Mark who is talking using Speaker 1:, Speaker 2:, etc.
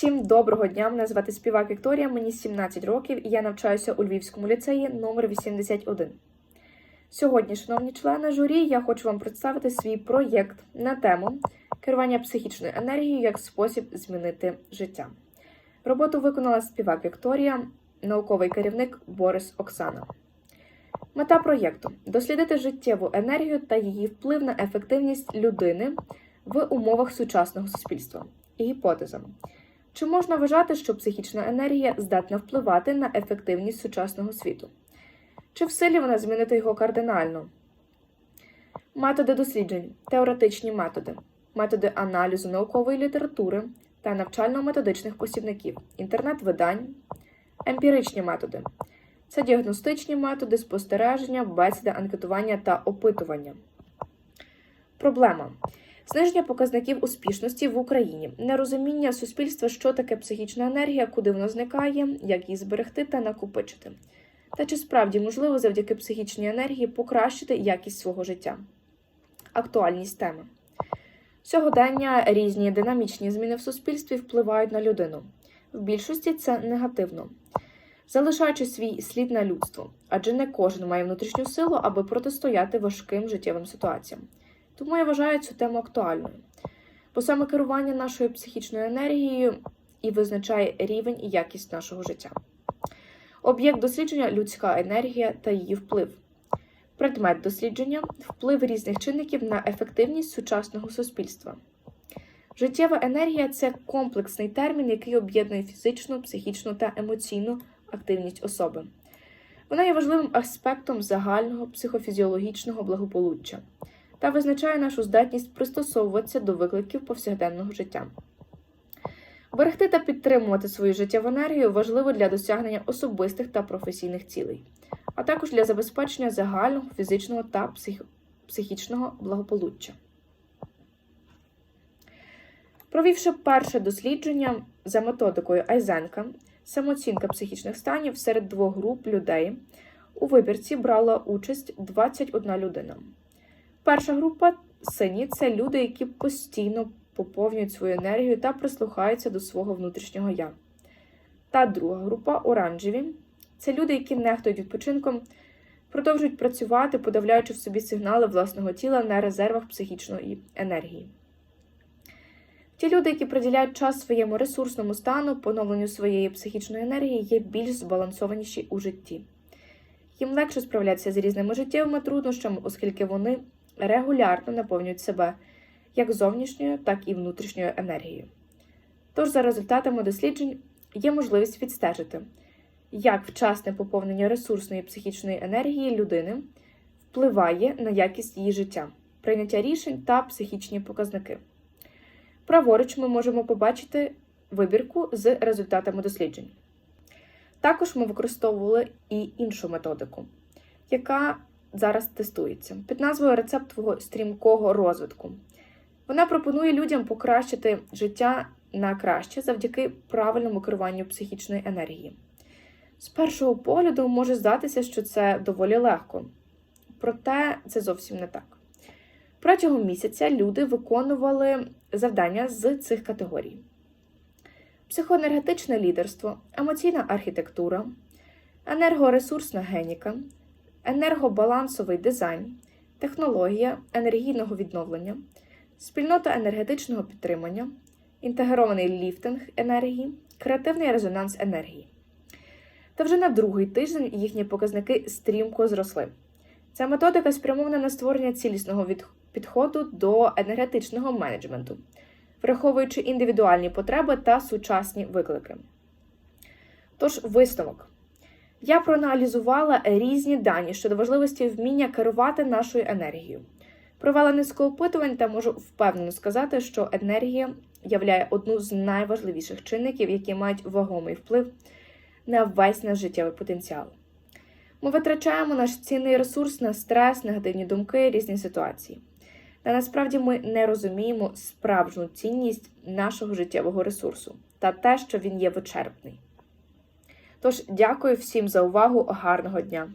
Speaker 1: Всім доброго дня! Мене звати Співак Вікторія, мені 17 років і я навчаюся у Львівському ліцеї номер 81. Сьогодні, шановні члени журі, я хочу вам представити свій проєкт на тему керування психічною енергією як спосіб змінити життя. Роботу виконала співак Вікторія, науковий керівник Борис Оксана. Мета проєкту дослідити життєву енергію та її вплив на ефективність людини в умовах сучасного суспільства. І гіпотеза. Чи можна вважати, що психічна енергія здатна впливати на ефективність сучасного світу? Чи в силі вона змінити його кардинально? Методи досліджень, теоретичні методи, методи аналізу наукової літератури та навчально-методичних посібників, інтернет-видань, емпіричні методи. Це діагностичні методи спостереження, бесіди, анкетування та опитування. Проблема. Зниження показників успішності в Україні, нерозуміння суспільства, що таке психічна енергія, куди вона зникає, як її зберегти та накопичити. Та чи справді можливо завдяки психічній енергії покращити якість свого життя? Актуальність теми. Сьогодення різні динамічні зміни в суспільстві впливають на людину. В більшості це негативно, залишаючи свій слід на людство, адже не кожен має внутрішню силу, аби протистояти важким життєвим ситуаціям. Тому я вважаю цю тему актуальною, бо саме керування нашою психічною енергією і визначає рівень і якість нашого життя. Об'єкт дослідження людська енергія та її вплив. Предмет дослідження вплив різних чинників на ефективність сучасного суспільства. Життєва енергія це комплексний термін, який об'єднує фізичну, психічну та емоційну активність особи. Вона є важливим аспектом загального психофізіологічного благополуччя та визначає нашу здатність пристосовуватися до викликів повсякденного життя. Берегти та підтримувати свою життєву енергію важливо для досягнення особистих та професійних цілей, а також для забезпечення загального фізичного та псих... психічного благополуччя. Провівши перше дослідження за методикою Айзенка, самооцінка психічних станів серед двох груп людей, у вибірці брала участь 21 людина. Перша група сині це люди, які постійно поповнюють свою енергію та прислухаються до свого внутрішнього я. Та друга група оранжеві це люди, які нехтують відпочинком, продовжують працювати, подавляючи в собі сигнали власного тіла на резервах психічної енергії. Ті люди, які приділяють час своєму ресурсному стану, поновленню своєї психічної енергії, є більш збалансованіші у житті. Їм легше справлятися з різними життєвими труднощами, оскільки вони регулярно наповнюють себе як зовнішньою, так і внутрішньою енергією. Тож, за результатами досліджень, є можливість відстежити, як вчасне поповнення ресурсної психічної енергії людини впливає на якість її життя, прийняття рішень та психічні показники. Праворуч ми можемо побачити вибірку з результатами досліджень. Також ми використовували і іншу методику, яка зараз тестується під назвою Рецепт твого стрімкого розвитку. Вона пропонує людям покращити життя на краще завдяки правильному керуванню психічної енергії. З першого погляду може здатися, що це доволі легко, проте це зовсім не так. Протягом місяця люди виконували завдання з цих категорій: психоенергетичне лідерство, емоційна архітектура, енергоресурсна геніка, енергобалансовий дизайн, технологія енергійного відновлення, спільнота енергетичного підтримання, інтегрований ліфтинг енергії, креативний резонанс енергії. Та вже на другий тиждень їхні показники стрімко зросли. Ця методика спрямована на створення цілісного підходу до енергетичного менеджменту, враховуючи індивідуальні потреби та сучасні виклики. Тож, висновок. Я проаналізувала різні дані щодо важливості вміння керувати нашою енергією. Провела низку опитувань та можу впевнено сказати, що енергія являє одну з найважливіших чинників, які мають вагомий вплив на весь наш життєвий потенціал. Ми витрачаємо наш цінний ресурс на стрес, негативні думки, різні ситуації. Та насправді ми не розуміємо справжню цінність нашого життєвого ресурсу та те, що він є вичерпний. Тож, дякую всім за увагу, гарного дня!